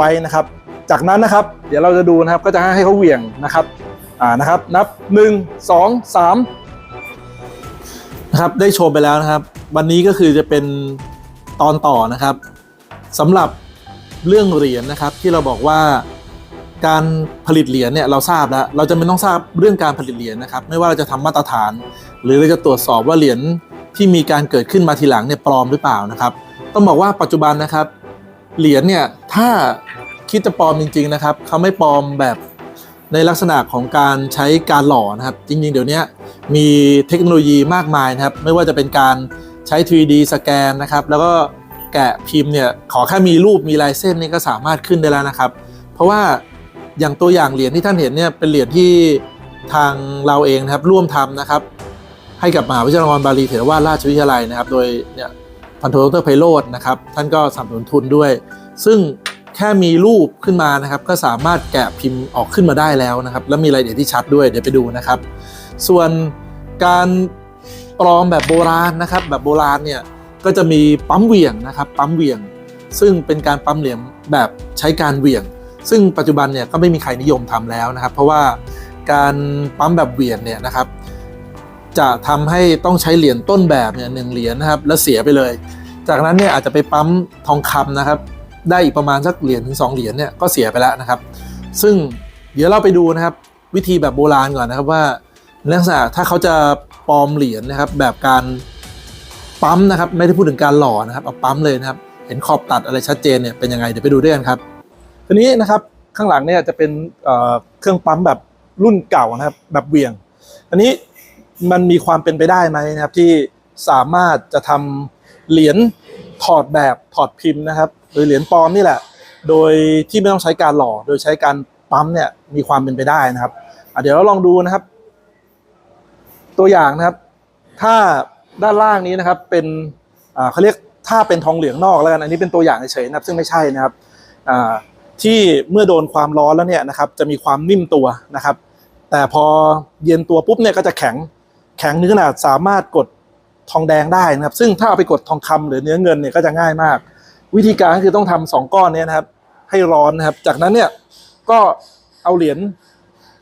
ไว้นะครับ จากนั้นนะครับ เดี๋ยวเราจะดูนะครับก็จะให้เขาเหวี่ยงนะครับอ่านะครับ นับ 1 2 3นะครับได้โชมไปแล้วนะครับ วันนี้ก็คือจะเป็นตอนต่อนะครับสำหรับเรื่องเหรียญนะครับที่เราบอกว่าการผลิตเหรียญเนี่ยเราทราบแล้วเราจะไม่ต้องทราบเรื่องการผลิตเหรียญนะครับ ไม่ว่าเราจะทำมาตรฐาน หรือเราจะตรวจสอบว่าเหรียญที่มีการเกิดขึ้นมาทีหลังเนี่ยปลอมหรือเปล่านะครับ ต้องบอกว่าปัจจุบันนะครับ เหรียญเนี่ยถ้าคิดจะปลอมจริง ๆนะครับเขาไม่ปลอมแบบในลักษณะของการใช้การหล่อนะครับ จริง ๆ เดี๋ยวนี้มีเทคโนโลยีมากมายนะครับ ไม่ว่าจะเป็นการใช้ 3D สแกนนะครับ แล้วก็แกะพิมพ์เนี่ยขอแค่มีรูปมีลายเส้นนี่ก็สามารถขึ้นได้แล้วนะครับ เพราะว่าอย่างตัวอย่างเหรียญที่ท่านเห็นเนี่ยเป็นเหรียญที่ทางเราเองนะครับร่วมทำนะครับ ให้กับมหาวิทยาลัยบาลีเถรวาทราชวิทยาลัยนะครับ โดยเนี่ย พันโทดรไพโรจน์นะครับ ท่านก็สนับสนุนทุนด้วย ซึ่งแค่มีรูปขึ้นมานะครับ ก็สามารถแกะพิมพ์ออกขึ้นมาได้แล้วนะครับ แล้วมีรายละเอียดที่ชัดด้วยเดี๋ยวไปดูนะครับ ส่วนการปลอมแบบโบราณนะครับ แบบโบราณเนี่ยก็จะมีปั๊มเหวี่ยงนะครับ ปั๊มเหวี่ยง ซึ่งเป็นการปั๊มเหรียญแบบใช้การเหวี่ยง ซึ่งปัจจุบันเนี่ยก็ไม่มีใครนิยมทำแล้วนะครับ เพราะว่าการปั๊มแบบเหวี่ยงเนี่ยนะครับ จะทำให้ต้องใช้เหรียญต้นแบบเนี่ยหนึ่งเหรียญนะครับแล้วเสียไปเลย จากนั้นเนี่ยอาจจะไปปั๊มทองคำนะครับ ได้อีกประมาณสักเหรียญถึงสองเหรียญเนี่ยก็เสียไปแล้วนะครับ ซึ่งเดี๋ยวเราไปดูนะครับวิธีแบบโบราณก่อนนะครับว่านลักษณะถ้าเขาจะปลอมเหรียญนะครับแบบการปั๊มนะครับไม่ได้พูดถึงการหล่อนะครับเอาปั๊มเลยนะครับ เห็นขอบตัดอะไรชัดเจนเนี่ยเป็นยังไงเดี๋ยวไปดูด้วยกันครับทีนี้นะครับข้างหลังเนี่ยจะเป็นเครื่องปั๊มแบบรุ่นเก่านะครับแบบเวียง อันนี้ มันมีความเป็นไปได้ไหมนะครับที่สามารถจะทำเหรียญถอดแบบถอดพิมพ์นะครับ หรือเหรียญปลอมนี่แหละ โดยที่ไม่ต้องใช้การหล่อโดยใช้การปั๊มเนี่ยมีความเป็นไปได้นะครับเดี๋ยวเราลองดูนะครับ ตัวอย่างนะครับ ถ้าด้านล่างนี้นะครับเป็นเขาเรียกถ้าเป็นทองเหลืองนอกแล้วกันอันนี้เป็นตัวอย่างเฉยๆนะครับซึ่งไม่ใช่นะครับที่เมื่อโดนความร้อนแล้วเนี่ยนะครับ จะมีความนิ่มตัวนะครับ แต่พอเย็นตัวปุ๊บเนี่ยก็จะแข็ง ข็งถึงขนาดสามารถกดทองแดงได้นะครับ ซึ่งถ้าเอาไปกดทองคำหรือเนื้อเงินเนี่ยก็จะง่ายมาก วิธีการก็คือต้องทำสองก้อนเนี้นะครับ ให้ร้อนนะครับ จากนั้นเนี่ยก็เอาเหรียญ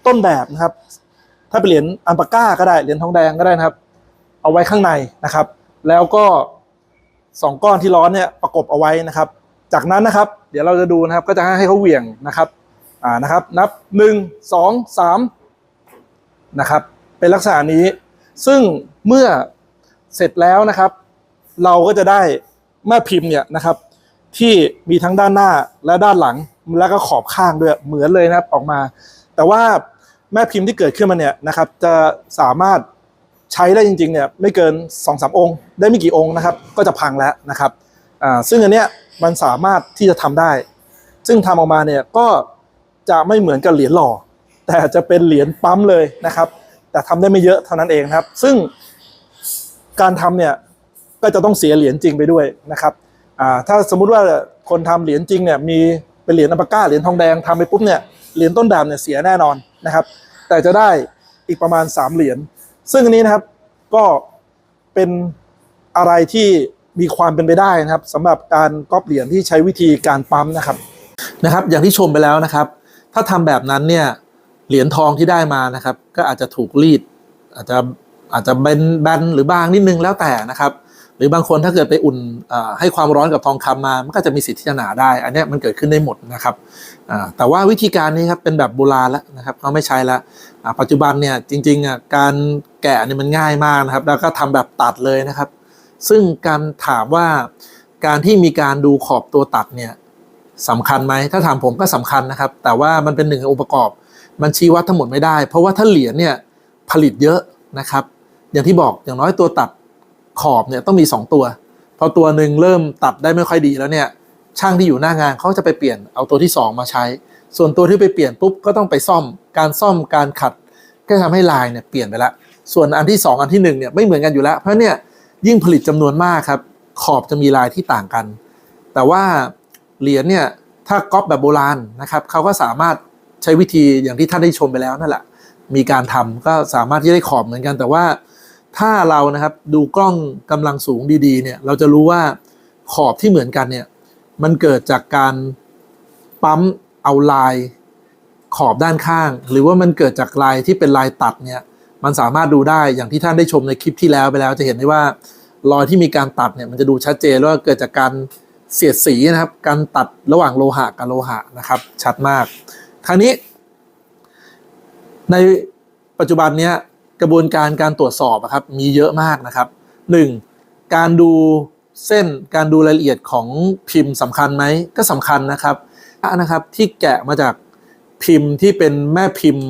ต้นแบบนะครับ ถ้าเป็นเหรียญอัลปาก้าก็ได้เหรียญทองแดงก็ได้นะครับ เอาไว้ข้างในนะครับ แล้วก็สองก้อนที่ร้อนเนี่ยประกบเอาไว้นะครับ จากนั้นนะครับ เดี๋ยวเราจะดูนะครับ ก็จะให้เขาเหวี่ยงนะครับอ่านะครับ นับหนึ่งสองสามนะครับ เป็นลักษณะนี้ ซึ่งเมื่อเสร็จแล้วนะครับ เราก็จะได้แม่พิมพ์เนี่ยนะครับ ที่มีทั้งด้านหน้าและด้านหลังแล้วก็ขอบข้างด้วยเหมือนเลยนะครับออกมา แต่ว่าแม่พิมพ์ที่เกิดขึ้นมาเนี่ยนะครับ จะสามารถใช้ได้จริงๆเนี่ยไม่เกิน2อสองค์ ได้ไม่กี่องค์นะครับ ก็จะพังแล้วนะครับอ่าซึ่งอันเนี้ยมันสามารถที่จะทำได้ ซึ่งทำออกมาเนี่ยก็จะไม่เหมือนกับเหรียญหล่อ แต่จะเป็นเหรียญปั๊มเลยนะครับ แต่ทำได้ไม่เยอะเท่านั้นเองครับ ซึ่งการทำเนี่ยก็จะต้องเสียเหรียญจริงไปด้วยนะครับถ้าสมมุติว่าคนทำเหรียญจริงเนี่ยมีเป็นเหรียญอัปก้าเหรียญทองแดงทำไปปุ๊บเนี่ยเหรียญต้นแบบเนี่ยเสียแน่นอนนะครับ แต่จะได้อีกประมาณ 3 เหรียญซึ่งอันนี้นะครับก็เป็นอะไรที่มีความเป็นไปได้นะครับสำหรับการก๊อปเหรียญที่ใช้วิธีการปั๊มนะครับนะครับ อย่างที่ชมไปแล้วนะครับ ถ้าทำแบบนั้นเนี่ย เหรียญทองที่ได้มานะครับ ก็อาจจะถูกรีด อาจจะอาจจะเบนแบนหรือบางนิดนึงแล้วแต่นะครับ หรือบางคนถ้าเกิดไปอุ่นให้ความร้อนกับทองคำมา มันก็จะมีสิทธิ์ที่จะหนาได้ อันนี้มันเกิดขึ้นได้หมดนะครับแต่ว่าวิธีการนี้ครับเป็นแบบโบราณแล้วนะครับเขาไม่ใช้แล้วปัจจุบันเนี่ยจริงๆอะการแกะเนี่ยมันง่ายมากนะครับ แล้วก็ทำแบบตัดเลยนะครับ ซึ่งการถามว่าการที่มีการดูขอบตัวตัดเนี่ยสำคัญไหมถ้าถามผมก็สำคัญนะครับ แต่ว่ามันเป็นหนึ่งองค์ประกอบ มันชี้วัดทั้งหมดไม่ได้ เพราะว่าถ้าเหรียญเนี่ยผลิตเยอะนะครับ อย่างที่บอกอย่างน้อยตัวตัดขอบเนี่ยต้องมี 2 ตัว พอตัวหนึ่งเริ่มตัดได้ไม่ค่อยดีแล้วเนี่ยช่างที่อยู่หน้างานเขาจะไปเปลี่ยนเอาตัวที่ 2 มาใช้ ส่วนตัวที่ไปเปลี่ยนปุ๊บก็ต้องไปซ่อมการซ่อมการขัด ก็ทำให้ลายเนี่ยเปลี่ยนไปละส่วนอันที่ 2 อันที่1เนี่ยไม่เหมือนกันอยู่แล้ว เพราะเนี่ยยิ่งผลิตจำนวนมากครับขอบจะมีลายที่ต่างกัน แต่ว่าเหรียญเนี่ยถ้าก๊อปแบบโบราณนะครับเขาก็สามารถ ใช้วิธีอย่างที่ท่านได้ชมไปแล้วนั่นแหละมีการทำก็สามารถที่ได้ขอบเหมือนกัน แต่ว่าถ้าเรานะครับดูกล้องกำลังสูงดีๆเนี่ยเราจะรู้ว่าขอบที่เหมือนกันเนี่ยมันเกิดจากการปั๊มเอาลายขอบด้านข้าง หรือว่ามันเกิดจากลายที่เป็นลายตัดเนี่ยมันสามารถดูได้อย่างที่ท่านได้ชมในคลิปที่แล้วไปแล้วจะเห็นได้ว่ารอยที่มีการตัดเนี่ยมันจะดูชัดเจนว่าเกิดจากการเสียดสีนะครับ การตัดระหว่างโลหะกับโลหะนะครับ ชัดมาก คราวนี้ ในปัจจุบันเนี้ยกระบวนการการตรวจสอบครับมีเยอะมากนะครับหนึ่งการดูเส้นการดูรายละเอียดของพิมพ์สำคัญไหมก็สำคัญนะครับนะครับที่แกะมาจากพิมพ์ที่เป็นแม่พิมพ์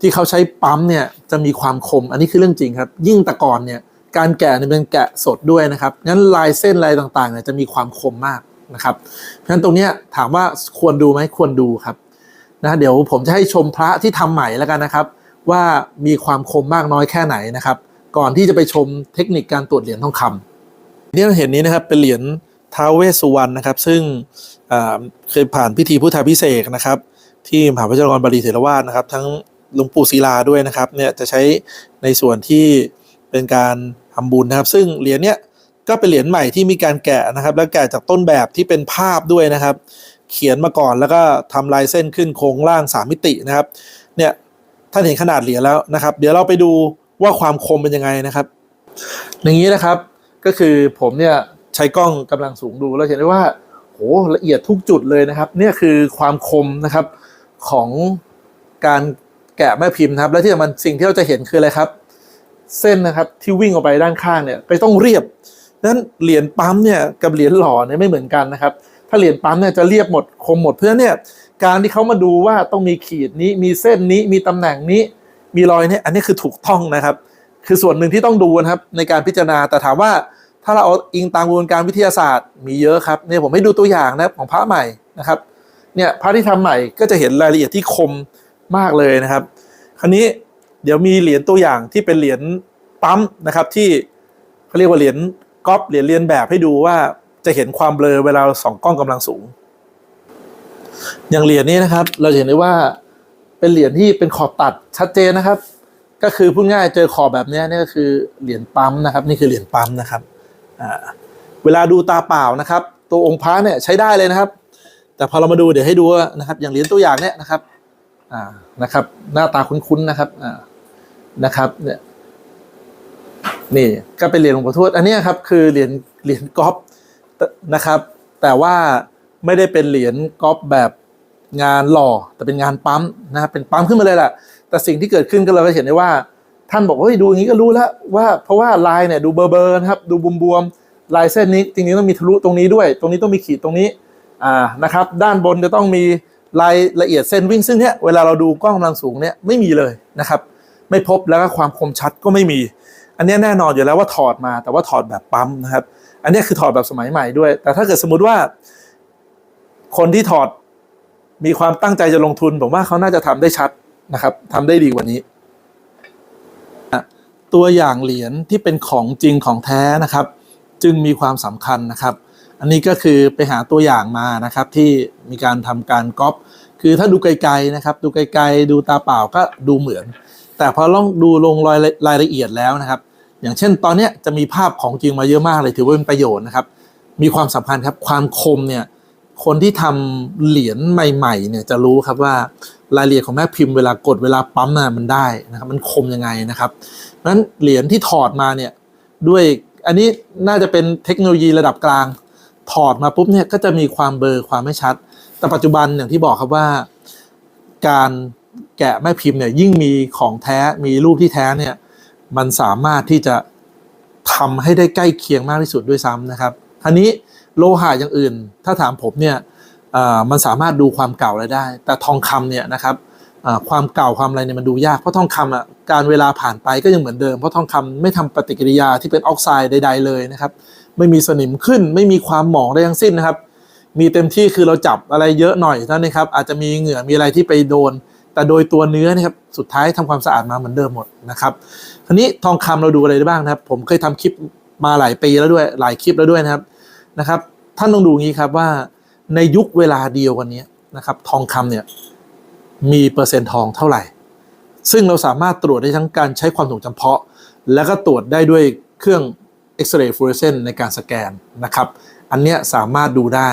ที่เขาใช้ปั๊มเนี่ยจะมีความคม อันนี้คือเรื่องจริงครับ ยิ่งแต่ก่อนเนี่ยการแกะเนี่ยเป็นแกะสดด้วยนะครับงั้นลายเส้นลายต่างๆเนี่ยจะมีความคมมากนะครับเพราะฉะนั้นตรงนี้ถามว่าควรดูไหมควรดูครับ นะเดี๋ยวผมจะให้ชมพระที่ทำใหม่แล้วกันนะครับ ว่ามีความคมมากน้อยแค่ไหนนะครับ ก่อนที่จะไปชมเทคนิคการตรวจเหรียญทองคำนี่เราเห็นนี้นะครับเป็นเหรียญท้าวเวสสุวรรณนะครับ ซึ่งเคยผ่านพิธีพุทธาพิเศษนะครับ ที่มหาวิทยาลัยบาลีเถรวาทนะครับ ทั้งหลวงปู่ศิลาด้วยนะครับเนี่ยจะใช้ในส่วนที่เป็นการทำบุญนะครับ ซึ่งเหรียญเนี้ยก็เป็นเหรียญใหม่ที่มีการแกะนะครับ แล้วแกะจากต้นแบบที่เป็นภาพด้วยนะครับ เขียนมาก่อนแล้วก็ทำลายเส้นขึ้นโครงร่างสามมิตินะครับเนี่ยท่านเห็นขนาดเหรียญแล้วนะครับ เดี๋ยวเราไปดูว่าความคมเป็นยังไงนะครับ อย่างนี้นะครับก็คือผมเนี่ยใช้กล้องกำลังสูงดูแล้วเห็นได้ว่าโหละเอียดทุกจุดเลยนะครับเนี่ยคือความคมนะครับของการแกะแม่พิมพ์นะครับ และที่สำคัญสิ่งที่เราจะเห็นคืออะไรครับ เส้นนะครับที่วิ่งออกไปด้านข้างเนี่ยก็ต้องเรียบนั้นเหรียญปั๊มเนี่ยกับเหรียญหล่อเนี่ยไม่เหมือนกันนะครับ ถ้าเหรียญปั๊มเนี่ยจะเรียบหมดคมหมดเพื่อเนี่ยการที่เขามาดูว่าต้องมีขีดนี้มีเส้นนี้มีตำแหน่งนี้ มีรอยเนี่ยอันนี้คือถูกต้องนะครับ คือส่วนหนึ่งที่ต้องดูนะครับในการพิจารณาแต่ถามว่าถ้าเราเอาอิงตามกระบวนการวิทยาศาสตร์ มีเยอะครับเนี่ยผมให้ดูตัวอย่างนะครับของพระใหม่นะครับเนี่ยพระที่ทำใหม่ก็จะเห็นรายละเอียดที่คมมากเลยนะครับ คราวนี้เดี๋ยวมีเหรียญตัวอย่างที่เป็นเหรียญปั๊มนะครับที่เขาเรียกว่าเหรียญก๊อปเหรียญเรียนแบบให้ดูว่า จะเห็นความเบลอเวลาส่องกล้องกำลังสูง อย่างเหรียญนี้นะครับ เราเห็นได้ว่าเป็นเหรียญที่เป็นขอบตัดชัดเจนนะครับ ก็คือพูดง่ายเจอขอบแบบนี้นี่ก็คือเหรียญปั๊มนะครับ นี่คือเหรียญปั๊มนะครับเวลาดูตาเปล่านะครับ ตัวองค์พระเนี่ยใช้ได้เลยนะครับ แต่พอเรามาดูเดี๋ยวให้ดูนะครับ อย่างเหรียญตัวอย่างเนี่ยนะครับอ่านะครับ หน้าตาคุ้นๆนะครับอ่านะครับเนี่ยนี่ก็เป็นเหรียญหลวงปู่ทวดอันนี้ครับคือเหรียญเหรียญก๊อป นะครับ แต่ว่าไม่ได้เป็นเหรียญก๊อปแบบงานหล่อแต่เป็นงานปั๊มนะครับเป็นปั๊มขึ้นมาเลยแหละแต่สิ่งที่เกิดขึ้นก็เราก็เห็นได้ว่า ท่านบอกว่าเฮ้ยดูอย่างนี้ก็รู้แล้วว่าเพราะว่าลายเนี่ยดูเบอร์เบอร์นะครับดูบวมๆลายเส้นนี้จริงๆต้องมีทะลุตรงนี้ด้วย ตรงนี้ต้องมีขีดตรงนี้อ่านะครับด้านบนจะต้องมีรายละเอียดเส้นวิ่งซึ่งเนี่ยเวลาเราดูกล้องกำลังสูงเนี่ยไม่มีเลยนะครับ ไม่พบแล้วก็ความคมชัดก็ไม่มี อันนี้แน่นอนอยู่แล้วว่าถอดมาแต่ว่าถอดแบบปั๊มนะครับ อันนี้คือถอดแบบสมัยใหม่ด้วย แต่ถ้าเกิดสมมุติว่า คนที่ถอดมีความตั้งใจจะลงทุน ผมว่าเขาน่าจะทำได้ชัดนะครับทำได้ดีกว่านี้ ตัวอย่างเหรียญที่เป็นของจริงของแท้นะครับ จึงมีความสำคัญนะครับ อันนี้ก็คือไปหาตัวอย่างมานะครับที่มีการทำการก๊อปคือถ้าดูไกลๆนะครับ ดูไกลๆดูตาเปล่าก็ดูเหมือน แต่พอลองดูลงรายรายละเอียดแล้วนะครับ อย่างเช่นตอนนี้จะมีภาพของจริงมาเยอะมากเลยถือว่าเป็นประโยชน์นะครับ มีความสำคัญครับความคมเนี่ยคนที่ทำเหรียญใหม่ๆเนี่ยจะรู้ครับว่ารายละเอียดของแม่พิมพ์เวลากดเวลาปั๊มน่ะมันได้นะครับมันคมยังไงนะครับเพราะฉะนั้นเหรียญที่ถอดมาเนี่ยด้วยอันนี้น่าจะเป็นเทคโนโลยีระดับกลาง ถอดมาปุ๊บเนี่ยก็จะมีความเบลอความไม่ชัด แต่ปัจจุบันอย่างที่บอกครับว่า การ แกะแม่พิมพ์เนี่ยยิ่งมีของแท้มีรูปที่แท้เนี่ยมันสามารถที่จะทำให้ได้ใกล้เคียงมากที่สุดด้วยซ้ำนะครับทีนี้โลหะอย่างอื่น ถ้าถามผมเนี่ยมันสามารถดูความเก่าอะไรได้ แต่ทองคำเนี่ยนะครับความเก่าความอะไรเนี่ยมันดูยากเพราะทองคำอะการเวลาผ่านไปก็ยังเหมือนเดิมเพราะทองคำไม่ทำปฏิกิริยาที่เป็นออกไซด์ใด ๆ เลยนะครับ ไม่มีสนิมขึ้นไม่มีความหมองใดทั้งสิ้นนะครับ มีเต็มที่คือเราจับอะไรเยอะหน่อยเท่านั้นครับอาจจะมีเหงื่อมีอะไรที่ไปโดน แต่โดยตัวเนื้อนะครับสุดท้ายทำความสะอาดมาเหมือนเดิมหมดนะครับทีนี้ทองคำเราดูอะไรได้บ้างนะครับ ผมเคยทำคลิปมาหลายปีแล้วด้วยหลายคลิปแล้วด้วยนะครับนะครับ ท่านต้องดูงี้ครับว่าในยุคเวลาเดียวกันนี้นะครับ ทองคำเนี่ยมีเปอร์เซ็นต์ทองเท่าไหร่ ซึ่งเราสามารถตรวจได้ทั้งการใช้ความถี่จำเพาะ แล้วก็ตรวจได้ด้วยเครื่องเอ็กซเรย์ฟลูออเรสเซนต์ในการสแกนนะครับ อันเนี้ยสามารถดูได้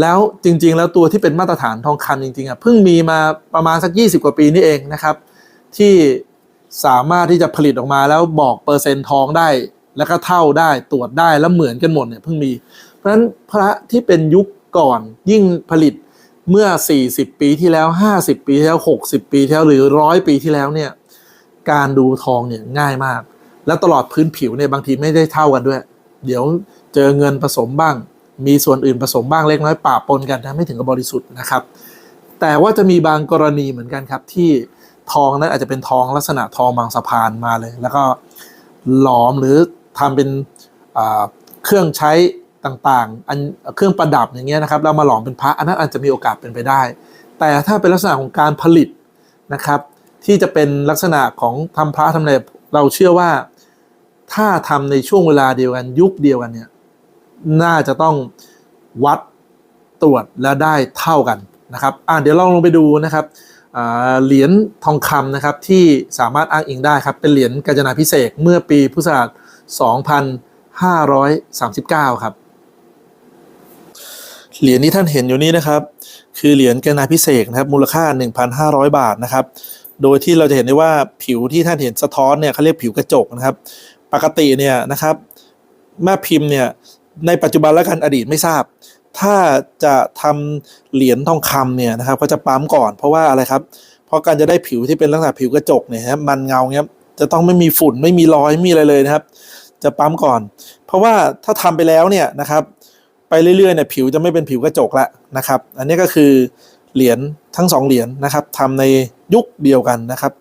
แล้วจริง ๆ แล้วตัวที่เป็นมาตรฐานทองคำจริงๆอะเพิ่งมีมาประมาณสัก 20 กว่าปีนี่เองนะครับ ที่สามารถที่จะผลิตออกมาแล้วบอกเปอร์เซ็นต์ทองได้ แล้วก็เท่าได้ตรวจได้แล้วเหมือนกันหมดเนี่ยเพิ่งมี เพราะฉะนั้นพระที่เป็นยุคก่อนยิ่งผลิตเมื่อ 40 ปีที่แล้ว 50 ปีที่แล้ว 60 ปีที่แล้วหรือร้อยปีที่แล้วเนี่ยการดูทองเนี่ยง่ายมาก และตลอดพื้นผิวเนี่ยบางทีไม่ได้เท่ากันด้วย เดี๋ยวเจอเงินผสมบ้าง มีส่วนอื่นผสมบ้างเล็กน้อยปะปนกันนะไม่ถึงกับบริสุทธิ์นะครับ แต่ว่าจะมีบางกรณีเหมือนกันครับที่ทองนั้นอาจจะเป็นทองลักษณะทองบางสะพานมาเลย แล้วก็หลอมหรือทำเป็นเครื่องใช้ต่างๆอันเครื่องประดับอย่างเงี้ยนะครับแล้วมาหลอมเป็นพระอันนั้นอาจจะมีโอกาสเป็นไปได้ แต่ถ้าเป็นลักษณะของการผลิตนะครับที่จะเป็นลักษณะของทำพระทำอะไรเราเชื่อว่าถ้าทำในช่วงเวลาเดียวกันยุคเดียวกันเนี่ย น่าจะต้องวัดตรวจและได้เท่ากันนะครับอ่าเดี๋ยวเราลงไปดูนะครับเหรียญทองคำนะครับที่สามารถอ้างอิงได้ครับ เป็นเหรียญกาญจนาพิเศษกเมื่อปีพุทธศักราช2539 ครับ เหรียญที่ท่านเห็นอยู่นี้นะครับ คือเหรียญกาญจนาพิเศษกนะครับมูลค่า 1,500 บาทนะครับ โดยที่เราจะเห็นได้ว่าผิวที่ท่านเห็นสะท้อนเนี่ยเขาเรียกผิวกระจกนะครับ ปกติเนี่ยนะครับแม่พิมพ์เนี่ย ในปัจจุบันและกันอดีตไม่ทราบ ถ้าจะทำเหรียญทองคำเนี่ยนะครับเขาจะปั๊มก่อนเพราะว่าอะไรครับ เพราะการจะได้ผิวที่เป็นลักษณะผิวกระจกเนี่ยครับมันเงาเงี้ยจะต้องไม่มีฝุ่นไม่มีรอยไม่มีอะไรเลยนะครับ จะปั๊มก่อน เพราะว่าถ้าทำไปแล้วเนี่ยนะครับ ไปเรื่อยๆเนี่ยผิวจะไม่เป็นผิวกระจกละนะครับ อันนี้ก็คือเหรียญทั้งสองเหรียญนะครับทำในยุคเดียวกันนะครับ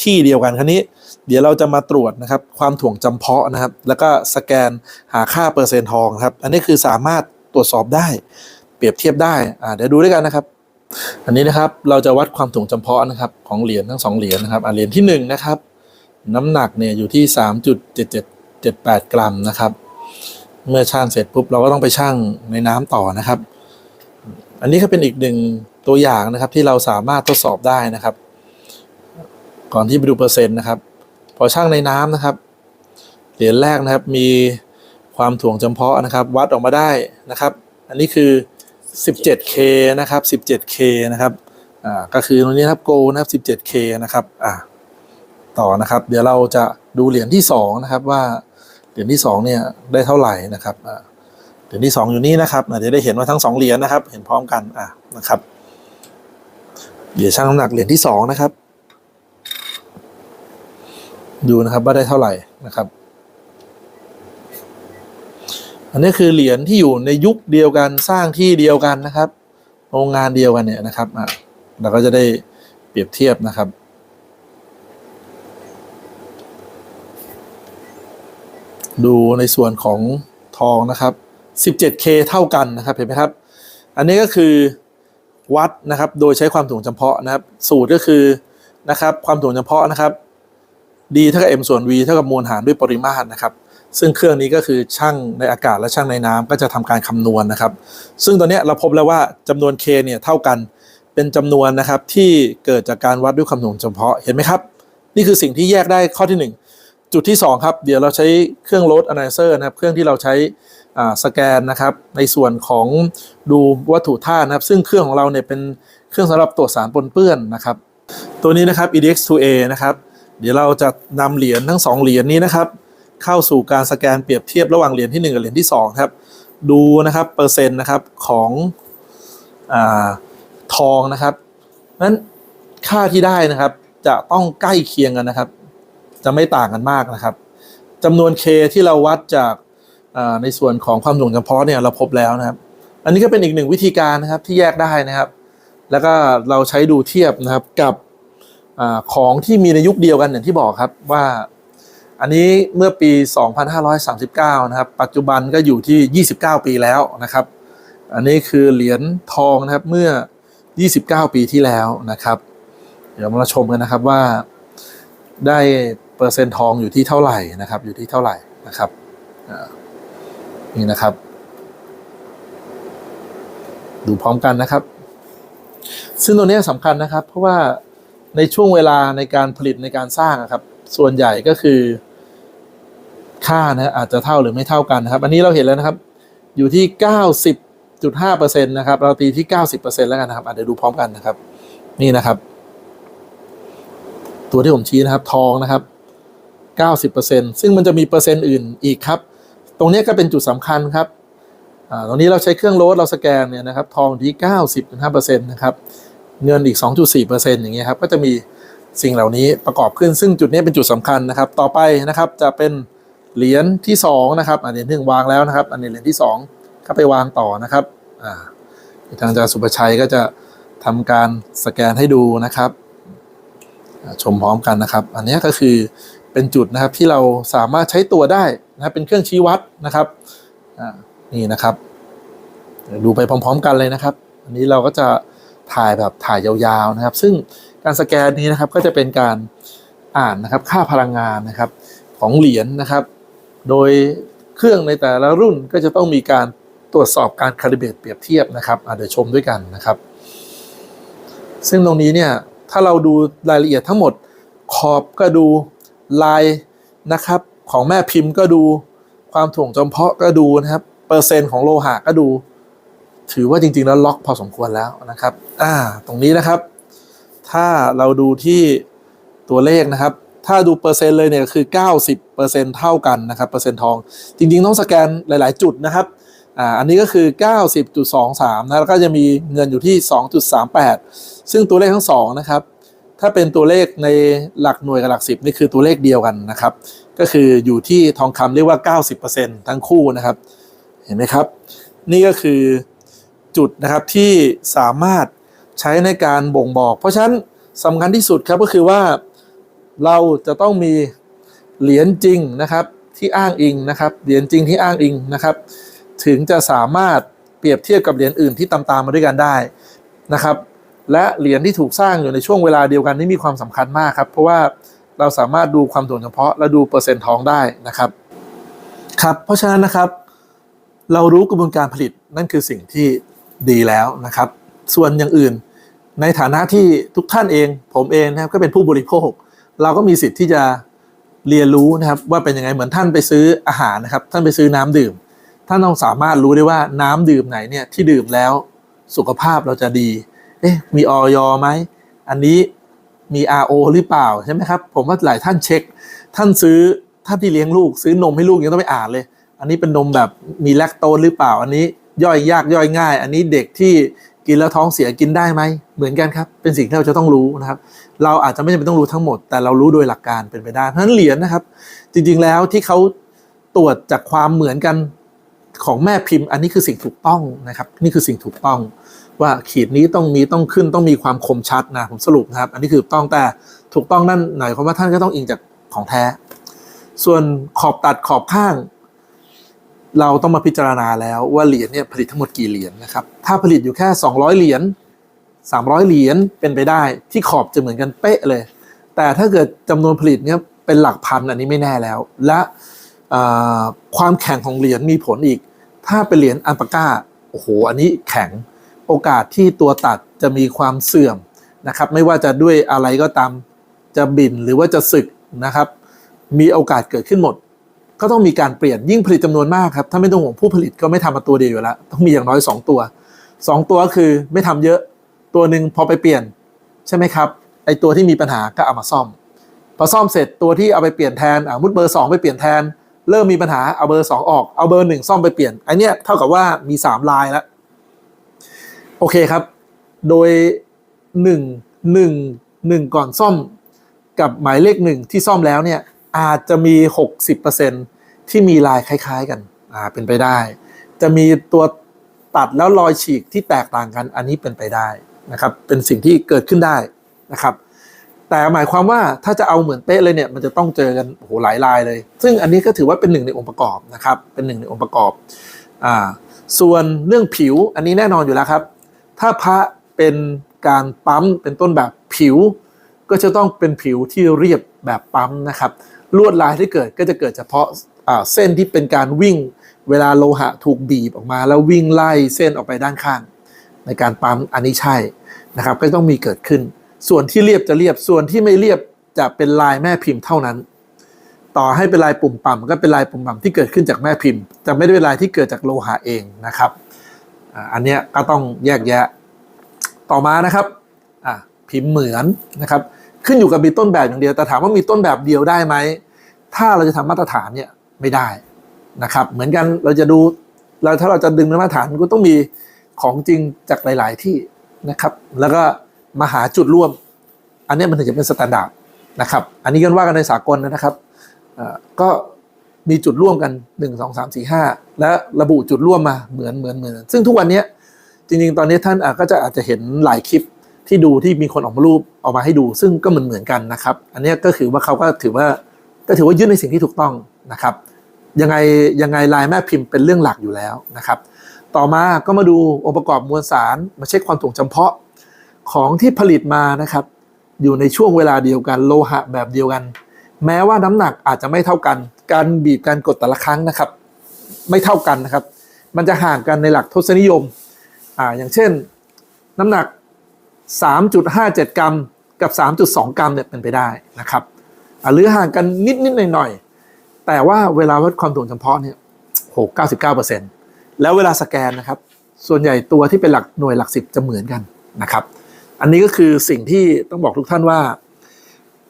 ที่เดียวกันคราวนี้ เดี๋ยวเราจะมาตรวจนะครับความถ่วงจำเพาะนะครับ แล้วก็สแกนหาค่าเปอร์เซ็นต์ทองครับ อันนี้คือสามารถตรวจสอบได้ เปรียบเทียบได้อ่าเดี๋ยวดูด้วยกันนะครับ อันนี้นะครับเราจะวัดความถ่วงจำเพาะนะครับของเหรียญทั้งสองเหรียญนะครับอ่าเหรียญที่หนึ่งนะครับน้ำหนักเนี่ยอยู่ที่สามจุดเจ็ดเจ็ดเจ็ดแปดกรัมนะครับ เมื่อช่างเสร็จปุ๊บเราก็ต้องไปช่างในน้ำต่อนะครับ อันนี้ก็เป็นอีกหนึ่งตัวอย่างนะครับที่เราสามารถทดสอบได้นะครับ ก่อนที่ไปดูเปอร์เซ็นต์นะครับ พอช่างในน้ำนะครับ เหรียญแรกนะครับมีความถ่วงจำเพาะนะครับ วัดออกมาได้นะครับ อันนี้คือ 17K นะครับ 17K นะครับอ่าก็คือตรงนี้นะครับโกนะครับ 17K นะครับอ่าต่อนะครับ เดี๋ยวเราจะดูเหรียญที่สองนะครับว่าเหรียญที่สองเนี่ยได้เท่าไหร่นะครับอ่าเหรียญที่สองอยู่นี่นะครับเดี๋ยวได้เห็นว่าทั้งสองเหรียญนะครับ เห็นพร้อมกันอ่านะครับ เดี๋ยวชั่งน้ำหนักเหรียญที่สองนะครับ ดูนะครับว่าได้เท่าไหร่นะครับ อันนี้คือเหรียญที่อยู่ในยุคเดียวกันสร้างที่เดียวกันนะครับโรงงานเดียวกันเนี่ยนะครับอะเราก็จะได้เปรียบเทียบนะครับดูในส่วนของทองนะครับ 17K เท่ากันนะครับ เห็นไหมครับ อันนี้ก็คือวัดนะครับ โดยใช้ความถ่วงจำเพาะนะครับ สูตรก็คือนะครับ ความถ่วงจำเพาะนะครับ d เท่ากับ m ส่วน v เท่ากับมวลหารด้วยปริมาตรนะครับ ซึ่งเครื่องนี้ก็คือช่างในอากาศและช่างในน้ำก็จะทำการคำนวณนะครับ ซึ่งตอนนี้เราพบแล้วว่าจำนวน k เนี่ยเท่ากันเป็นจำนวนนะครับที่เกิดจากการวัดด้วยความถ่วงจำเพาะเห็นไหมครับ นี่คือสิ่งที่แยกได้ข้อที่หนึ่งจุดที่สองครับ เดี๋ยวเราใช้เครื่อง load analyzer นะครับ เครื่องที่เราใช้สแกนนะครับ ในส่วนของดูวัตถุธาตุนะครับ ซึ่งเครื่องของเราเนี่ยเป็นเครื่องสำหรับตรวจสารปนเปื้อนนะครับ ตัวนี้นะครับ EDX2A นะครับ เดี๋ยวเราจะนำเหรียญทั้งสองเหรียญนี้นะครับ เข้าสู่การสแกนเปรียบเทียบระหว่างเหรียญที่ 1 กับเหรียญที่2ครับ ดูนะครับเปอร์เซ็นต์นะครับของอทองนะครับนั้นค่าที่ได้นะครับจะต้องใกล้เคียงกันนะครับ จะไม่ต่างกันมากนะครับจำนวน K ที่เราวัดจากาในส่วนของความถ่วงจำเพาะเนี่ยเราพบแล้วนะครับ อันนี้ก็เป็นอีกหนึ่งวิธีการนะครับที่แยกได้นะครับ แล้วก็เราใช้ดูเทียบนะครับกับ อของที่มีในยุคเดียวกันอย่างที่บอกครับว่า อันนี้เมื่อปี 2539 นะครับ ปัจจุบันก็อยู่ที่ 29 ปีแล้วนะครับ อันนี้คือเหรียญทองนะครับเมื่อ 29 ปีที่แล้วนะครับ เดี๋ยวมาชมกันนะครับว่าได้เปอร์เซ็นต์ทองอยู่ที่เท่าไหร่นะครับ อยู่ที่เท่าไหร่นะครับนี่นะครับ ดูพร้อมกันนะครับ ซึ่งตัวนี้สำคัญนะครับ เพราะว่า ในช่วงเวลาในการผลิตในการสร้างครับ ส่วนใหญ่ก็คือ ค่านะอาจจะเท่าหรือไม่เท่ากันนะครับ อันนี้เราเห็นแล้วนะครับ อยู่ที่10.5%นะครับ เราตีที่ 90%แล้วกันนะครับอะเดี๋ยวดูพร้อมกันนะครับ นี่นะครับ ตัวที่ผมชี้นะครับทองนะครับ90%ซึ่งมันจะมีเปอร์เซ็นต์อื่นอีกครับ ตรงนี้ก็เป็นจุดสำคัญครับตรงนี้เราใช้เครื่องโลดเราสแกนเนี่ยนะครับ ทองที่ 90.5%นะครับ เงินอีก 2.4%อย่างเงี้ยครับก็จะมีสิ่งเหล่านี้ประกอบขึ้นซึ่งจุดนี้เป็นจุดสำคัญนะครับ ต่อไปนะครับจะเป็นเหรียญที่2นะครับอ่าเหรียญที่หนึ่งวางแล้วนะครับ อันนี้เหรียญที่ 2 ก็ไปวางต่อนะครับอ่าทางอาจารย์สุประชัยก็จะทำการสแกนให้ดูนะครับ ชมพร้อมกันนะครับ อันนี้ก็คือเป็นจุดนะครับที่เราสามารถใช้ตัวได้นะเป็นเครื่องชี้วัดนะครับอ่านี่นะครับ ดูไปพร้อม ๆ กันเลยนะครับ อันนี้เราก็จะ ถ่ายแบบถ่ายยาวๆนะครับ ซึ่งการสแกนนี้นะครับก็จะเป็นการอ่านนะครับค่าพลังงานนะครับของเหรียญนะครับ โดยเครื่องในแต่ละรุ่นก็จะต้องมีการตรวจสอบการคาลิเบรตเปรียบเทียบนะครับเดี๋ยวชมด้วยกันนะครับ ซึ่งตรงนี้เนี่ยถ้าเราดูรายละเอียดทั้งหมดขอบก็ดูลายนะครับของแม่พิมพ์ก็ดูความถ่วงจำเพาะก็ดูนะครับ เปอร์เซ็นต์ของโลหะก็ดู ถือว่าจริง ๆ แล้วล็อกพอสมควรแล้วนะครับ อ่า ตรงนี้นะครับ ถ้าเราดูที่ตัวเลขนะครับ ถ้าดูเปอร์เซ็นต์เลยเนี่ยคือ 90%เท่ากันนะครับ เปอร์เซ็นต์ทอง จริง ๆ ต้องสแกนหลาย ๆ จุดนะครับ อ่า อันนี้ก็คือ 90.23 นะ แล้วก็จะมีเงินอยู่ที่ 2.38 ซึ่งตัวเลขทั้งสองนะครับ ถ้าเป็นตัวเลขในหลักหน่วยกับหลักสิบนี่คือตัวเลขเดียวกันนะครับ ก็คืออยู่ที่ทองคำเรียกว่า 90%ทั้งคู่นะครับ เห็นไหมครับ นี่ก็คือ จุดนะครับที่สามารถใช้ในการบ่งบอก เพราะฉะนั้นสำคัญที่สุดครับก็คือว่าเราจะต้องมีเหรียญจริงนะครับที่อ้างอิงนะครับเหรียญจริงที่อ้างอิงนะครับ ถึงจะสามารถเปรียบเทียบกับเหรียญอื่นที่ตามๆมาด้วยกันได้นะครับ และเหรียญที่ถูกสร้างอยู่ในช่วงเวลาเดียวกันนี่มีความสำคัญมากครับ เพราะว่าเราสามารถดูความถ่วงเฉพาะและดูเปอร์เซ็นต์ทองได้นะครับครับ เพราะฉะนั้นนะครับ เรารู้กระบวนการผลิตนั่นคือสิ่งที่ ดีแล้วนะครับ ส่วนอย่างอื่น ในฐานะที่ทุกท่านเอง ผมเองนะครับก็เป็นผู้บริโภค เราก็มีสิทธิ์ที่จะเรียนรู้นะครับว่าเป็นยังไงเหมือนท่านไปซื้ออาหารนะครับ ท่านไปซื้อน้ำดื่ม ท่านต้องสามารถรู้ได้ว่าน้ำดื่มไหนเนี่ยที่ดื่มแล้วสุขภาพเราจะดี เอ๊ะมีออยไหมอันนี้มี RO หรือเปล่าใช่ไหมครับ ผมว่าหลายท่านเช็ค ท่านซื้อท่านที่เลี้ยงลูก ซื้อนมให้ลูกยังต้องไปอ่านเลย อันนี้เป็นนมแบบมีแลคโตสหรือเปล่าอันนี้ ย่อยยากย่อยง่าย อันนี้เด็กที่กินแล้วท้องเสียกินได้ไหมเหมือนกันครับ เป็นสิ่งที่เราจะต้องรู้นะครับ เราอาจจะไม่จำเป็นต้องรู้ทั้งหมด แต่เรารู้โดยหลักการเป็นไปได้ เพราะฉะนั้นเหรียญนะครับ จริงๆแล้วที่เขาตรวจจากความเหมือนกันของแม่พิมพ์ อันนี้คือสิ่งถูกต้องนะครับ นี่คือสิ่งถูกต้อง ว่าขีดนี้ต้องมีต้องขึ้นต้องมีความคมชัดนะผมสรุปนะครับ อันนี้คือต้องแต่ถูกต้องนั่นหมายความว่าท่านก็ต้องอิงจากของแท้ ส่วนขอบตัดขอบข้าง เราต้องมาพิจารณาแล้วว่าเหรียญเนี่ยผลิตทั้งหมดกี่เหรียญนะครับ ถ้าผลิตอยู่แค่ 200 เหรียญ300 เหรียญเป็นไปได้ที่ขอบจะเหมือนกันเป๊ะเลย แต่ถ้าเกิดจำนวนผลิตเนี่ยเป็นหลักพันอันนี้ไม่แน่แล้ว และความแข็งของเหรียญมีผลอีก ถ้าเป็นเหรียญอัลปาก้าโอ้โหอันนี้แข็งโอกาสที่ตัวตัดจะมีความเสื่อมนะครับ ไม่ว่าจะด้วยอะไรก็ตามจะบินหรือว่าจะสึกนะครับ มีโอกาสเกิดขึ้นหมด ก็ต้องมีการเปลี่ยนยิ่งผลิตจำนวนมากครับ ถ้าไม่ต้องห่วงผู้ผลิตก็ไม่ทำมาตัวเดียวอยู่แล้ว ต้องมีอย่างน้อย 2 ตัว 2 ตัวก็คือไม่ทำเยอะตัวหนึ่งพอไปเปลี่ยนใช่ไหมครับไอตัวที่มีปัญหาก็เอามาซ่อม พอซ่อมเสร็จตัวที่เอาไปเปลี่ยนแทนอ่ามุดเบอร์ 2 ไปเปลี่ยนแทน เริ่มมีปัญหาเอาเบอร์ 2 ออกเอาเบอร์ 1 ซ่อมไปเปลี่ยนไอเนี้ยเท่ากับว่ามี3ลายแล้วโอเคครับ โดย 1 1 1 ก่อนซ่อมกับหมายเลขหนึ่งที่ซ่อมแล้วเนี่ยอาจจะมี 60% ที่มีลายคล้าย ๆกัน อ่า เป็นไปได้ จะมีตัวตัดแล้วรอยฉีกที่แตกต่างกัน อันนี้เป็นไปได้นะครับ เป็นสิ่งที่เกิดขึ้นได้นะครับ แต่หมายความว่าถ้าจะเอาเหมือนเป๊ะเลยเนี่ย มันจะต้องเจอกันโหหลายลายเลย ซึ่งอันนี้ก็ถือว่าเป็นหนึ่งในองค์ประกอบนะครับ เป็นหนึ่งในองค์ประกอบ อ่า ส่วนเรื่องผิวอันนี้แน่นอนอยู่แล้วครับ ถ้าพระเป็นการปั๊มเป็นต้นแบบผิว ก็จะต้องเป็นผิวที่เรียบแบบปั๊มนะครับ ลวดลายที่เกิดก็จะเกิดเฉพาะเส้นที่เป็นการวิ่งเวลาโลหะถูกบีบออกมา แล้ววิ่งไล่เส้นออกไปด้านข้าง ในการปั๊มอันนี้ใช่นะครับ ก็ต้องมีเกิดขึ้น ส่วนที่เรียบจะเรียบส่วนที่ไม่เรียบจะเป็นลายแม่พิมพ์เท่านั้น ต่อให้เป็นลายปุ่มปั่มก็เป็นลายปุ่มปั่มที่เกิดขึ้นจากแม่พิมพ์ จะไม่ได้เป็นลายที่เกิดจากโลหะเองนะครับอันเนี้ยก็ต้องแยกแยะ ต่อมานะครับพิมพ์เหมือนนะครับ ขึ้นอยู่กับมีต้นแบบอย่างเดียว แต่ถามว่ามีต้นแบบเดียวได้ไหม ถ้าเราจะทำมาตรฐานเนี่ยไม่ได้นะครับ เหมือนกันเราจะดูเราถ้าเราจะดึงมาตรฐานก็ต้องมีของจริงจากหลาย ๆ ที่นะครับ แล้วก็มาหาจุดร่วม อันนี้มันถึงจะเป็นสแตนดาร์ดนะครับ อันนี้กันว่ากันในสากลนะครับก็มีจุดร่วมกัน 1 2 3 4 5 และระบุจุดร่วมมาเหมือนเหมือนเหมือน ซึ่งทุกวันนี้จริง ๆ ตอนนี้ท่านก็จะอาจจะเห็นหลายคลิป ที่ดูที่มีคนออกมารูปออกมาให้ดู ซึ่งก็เหมือนเหมือนกันนะครับ อันนี้ก็คือว่าเขาก็ถือว่าก็ถือว่ายึดในสิ่งที่ถูกต้องนะครับ ยังไงยังไงลายแม่พิมพ์เป็นเรื่องหลักอยู่แล้วนะครับ ต่อมาก็มาดูองค์ประกอบมวลสารมาเช็คความถ่วงจำเพาะของที่ผลิตมานะครับ อยู่ในช่วงเวลาเดียวกันโลหะแบบเดียวกัน แม้ว่าน้ำหนักอาจจะไม่เท่ากัน การบีบการกดแต่ละครั้งนะครับ ไม่เท่ากันนะครับ มันจะห่างกันในหลักทศนิยมอ่าอย่างเช่น น้ำหนัก 3.57 กรัมกับ 3.2 กรัมเนี่ยเป็นไปได้นะครับหรือห่างกันนิดนิดหน่อยหน่อยแต่ว่าเวลาวัดความถ่วงจำเพาะเนี่ยโห99%แล้วเวลาสแกนนะครับ ส่วนใหญ่ตัวที่เป็นหลักหน่วยหลักสิบจะเหมือนกันนะครับ อันนี้ก็คือสิ่งที่ต้องบอกทุกท่านว่า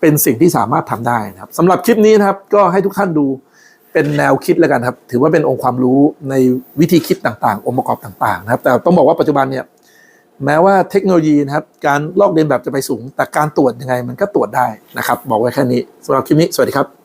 เป็นสิ่งที่สามารถทำได้นะครับสำหรับคลิปนี้นะครับก็ให้ทุกท่านดูเป็นแนวคิดแล้วกันครับ ถือว่าเป็นองค์ความรู้ในวิธีคิดต่างๆ องค์ประกอบต่างๆนะครับ แต่ต้องบอกว่าปัจจุบันเนี่ย แม้ว่าเทคโนโลยีนะครับ การลอกเลียนแบบจะไปสูง แต่การตรวจยังไงมันก็ตรวจได้นะครับ บอกไว้แค่นี้สำหรับคลิปนี้ สวัสดีครับ